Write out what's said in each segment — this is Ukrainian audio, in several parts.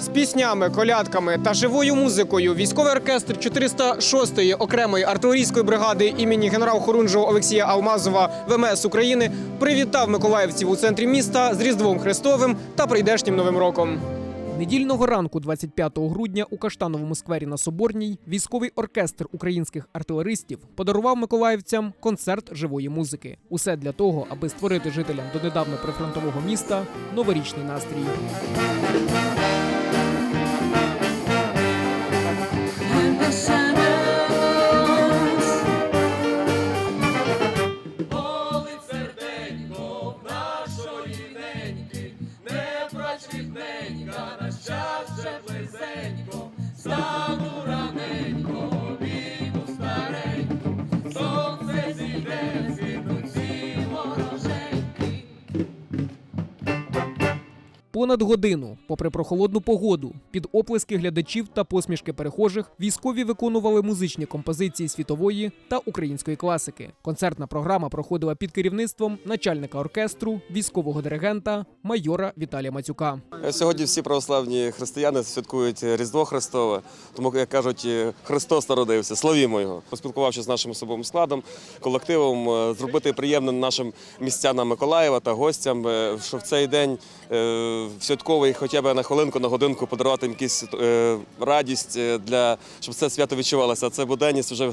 З піснями, колядками та живою музикою військовий оркестр 406-ї окремої артилерійської бригади імені генерал-хорунжого Олексія Алмазова ВМС України привітав миколаївців у центрі міста з Різдвом Христовим та прийдешнім Новим роком. Недільного ранку, 25 грудня, у Каштановому сквері на Соборній, військовий оркестр українських артилеристів подарував миколаївцям концерт живої музики. Усе для того, аби створити жителям донедавна прифронтового міста новорічний настрій. Sara. Понад годину, попри прохолодну погоду, під оплески глядачів та посмішки перехожих, військові виконували музичні композиції світової та української класики. Концертна програма проходила під керівництвом начальника оркестру, військового диригента, майора Віталія Мацюка. Е, Сьогодні всі православні християни святкують Різдво Христове, тому як кажуть, е, Христос народився. Славімо його. Поспілкувавшись з нашим особовим складом, колективом, е, зробити приємним нашим містянам Миколаєва та гостям, що в цей день святковий, хоча б на хвилинку, на годинку подарувати їм якусь е, радість е, для щоб це свято відчувалося. Це буденність вже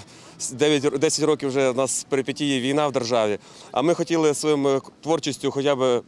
9, 10 років вже в нас перипетії війна в державі. А ми хотіли своєю творчістю хоча б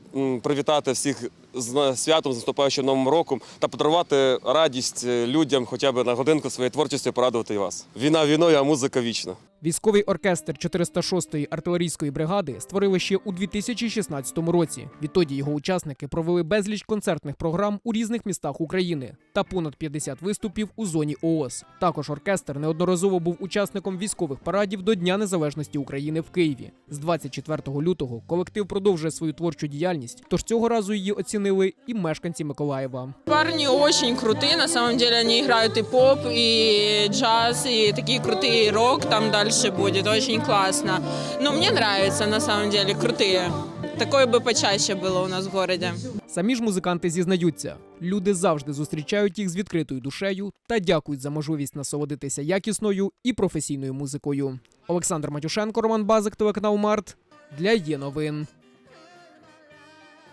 привітати всіх з святом, з наступаючим новим роком та подарувати радість е, людям хоча б на годинку своєю творчістю порадувати вас. Війна війною, а музика вічна. Військовий оркестр 406-ї артилерійської бригади створили ще у 2016 році. Відтоді його учасники провели безліч концертних програм у різних містах України та понад 50 виступів у зоні ООС. Також оркестр неодноразово був учасником військових парадів до Дня Незалежності України в Києві. З 24 лютого колектив продовжує свою творчу діяльність, тож цього разу її оцінили і мешканці Миколаєва. Парни очень крутые, на самом деле они играют и поп, и джаз, и такие крутые рок там дальше будет, очень классно. Ну, мне нравится, на самом деле, крутые. Такое бы почаще было у нас в городе. Самі ж музиканти зізнаються, люди завжди зустрічають їх з відкритою душею та дякують за можливість насолодитися якісною і професійною музикою. Олександр Матюшенко, Роман Базик, телеканал Март для є новин.